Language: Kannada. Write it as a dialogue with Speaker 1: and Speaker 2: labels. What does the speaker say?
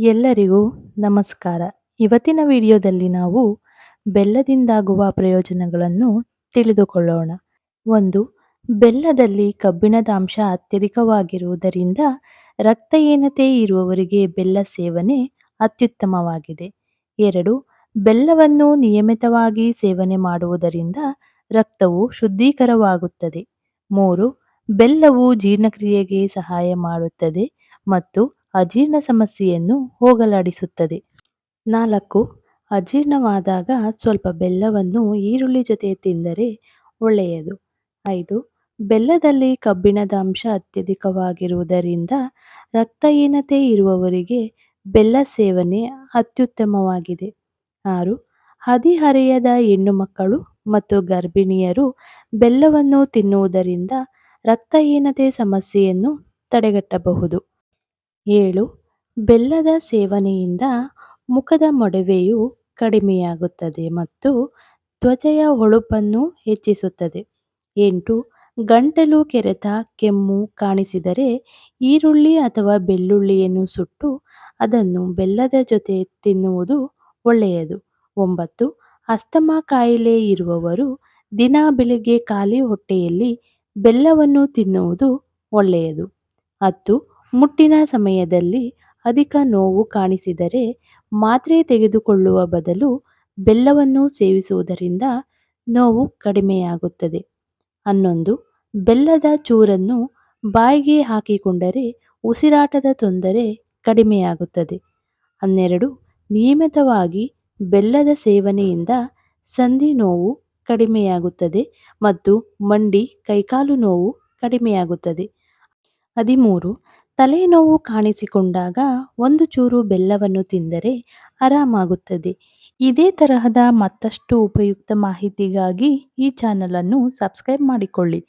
Speaker 1: ಎಲ್ಲರಿಗೂ ನಮಸ್ಕಾರ. ಇವತ್ತಿನ ವಿಡಿಯೋದಲ್ಲಿ ನಾವು ಬೆಲ್ಲದಿಂದಾಗುವ ಪ್ರಯೋಜನಗಳನ್ನು ತಿಳಿದುಕೊಳ್ಳೋಣ. ಒಂದು, ಬೆಲ್ಲದಲ್ಲಿ ಕಬ್ಬಿಣದ ಅಂಶ ಅತ್ಯಧಿಕವಾಗಿರುವುದರಿಂದ ರಕ್ತಹೀನತೆ ಇರುವವರಿಗೆ ಬೆಲ್ಲ ಸೇವನೆ ಅತ್ಯುತ್ತಮವಾಗಿದೆ. ಎರಡು, ಬೆಲ್ಲವನ್ನು ನಿಯಮಿತವಾಗಿ ಸೇವನೆ ಮಾಡುವುದರಿಂದ ರಕ್ತವು ಶುದ್ಧೀಕರವಾಗುತ್ತದೆ. ಮೂರು, ಬೆಲ್ಲವು ಜೀರ್ಣಕ್ರಿಯೆಗೆ ಸಹಾಯ ಮಾಡುತ್ತದೆ ಮತ್ತು ಅಜೀರ್ಣ ಸಮಸ್ಯೆಯನ್ನು ಹೋಗಲಾಡಿಸುತ್ತದೆ. ನಾಲ್ಕು, ಅಜೀರ್ಣವಾದಾಗ ಸ್ವಲ್ಪ ಬೆಲ್ಲವನ್ನು ಈರುಳ್ಳಿ ಜೊತೆ ತಿಂದರೆ ಒಳ್ಳೆಯದು. ಐದು, ಬೆಲ್ಲದಲ್ಲಿ ಕಬ್ಬಿಣದ ಅಂಶ ಅತ್ಯಧಿಕವಾಗಿರುವುದರಿಂದ ರಕ್ತಹೀನತೆ ಇರುವವರಿಗೆ ಬೆಲ್ಲ ಸೇವನೆ ಅತ್ಯುತ್ತಮವಾಗಿದೆ. ಆರು ಹದಿಹರೆಯದ ಹೆಣ್ಣು ಮಕ್ಕಳು ಮತ್ತು ಗರ್ಭಿಣಿಯರು ಬೆಲ್ಲವನ್ನು ತಿನ್ನುವುದರಿಂದ ರಕ್ತಹೀನತೆ ಸಮಸ್ಯೆಯನ್ನು ತಡೆಗಟ್ಟಬಹುದು. ಏಳು, ಬೆಲ್ಲದ ಸೇವನೆಯಿಂದ ಮುಖದ ಮೊಡವೆಯು ಕಡಿಮೆಯಾಗುತ್ತದೆ ಮತ್ತು ತ್ವಚೆಯ ಹೊಳಪನ್ನು ಹೆಚ್ಚಿಸುತ್ತದೆ. ಎಂಟು, ಗಂಟಲು ಕೆರೆತ ಕೆಮ್ಮು ಕಾಣಿಸಿದರೆ ಈರುಳ್ಳಿ ಅಥವಾ ಬೆಳ್ಳುಳ್ಳಿಯನ್ನು ಸುಟ್ಟು ಅದನ್ನು ಬೆಲ್ಲದ ಜೊತೆ ತಿನ್ನುವುದು ಒಳ್ಳೆಯದು. ಒಂಬತ್ತು, ಅಸ್ತಮಾ ಕಾಯಿಲೆ ಇರುವವರು ದಿನ ಬೆಳಿಗ್ಗೆ ಖಾಲಿ ಹೊಟ್ಟೆಯಲ್ಲಿ ಬೆಲ್ಲವನ್ನು ತಿನ್ನುವುದು ಒಳ್ಳೆಯದು. ಹತ್ತು ಮುಟ್ಟಿನ ಸಮಯದಲ್ಲಿ ಅಧಿಕ ನೋವು ಕಾಣಿಸಿದರೆ ಮಾತ್ರೆ ತೆಗೆದುಕೊಳ್ಳುವ ಬದಲು ಬೆಲ್ಲವನ್ನು ಸೇವಿಸುವುದರಿಂದ ನೋವು ಕಡಿಮೆಯಾಗುತ್ತದೆ. ಹನ್ನೊಂದು, ಬೆಲ್ಲದ ಚೂರನ್ನು ಬಾಯಿಗೆ ಹಾಕಿಕೊಂಡರೆ ಉಸಿರಾಟದ ತೊಂದರೆ ಕಡಿಮೆಯಾಗುತ್ತದೆ. ಹನ್ನೆರಡು, ನಿಯಮಿತವಾಗಿ ಬೆಲ್ಲದ ಸೇವನೆಯಿಂದ ಸಂಧಿ ನೋವು ಕಡಿಮೆಯಾಗುತ್ತದೆ ಮತ್ತು ಮಂಡಿ, ಕೈಕಾಲು ನೋವು ಕಡಿಮೆಯಾಗುತ್ತದೆ. ಹದಿಮೂರು ತಲೆನೋವು ಕಾಣಿಸಿಕೊಂಡಾಗ ಒಂದು ಚೂರು ಬೆಲ್ಲವನ್ನು ತಿಂದರೆ ಆರಾಮಾಗುತ್ತದೆ. ಇದೇ ತರಹದ ಮತ್ತಷ್ಟು ಉಪಯುಕ್ತ ಮಾಹಿತಿಗಾಗಿ ಈ ಚಾನಲನ್ನು ಸಬ್ಸ್ಕ್ರೈಬ್ ಮಾಡಿಕೊಳ್ಳಿ.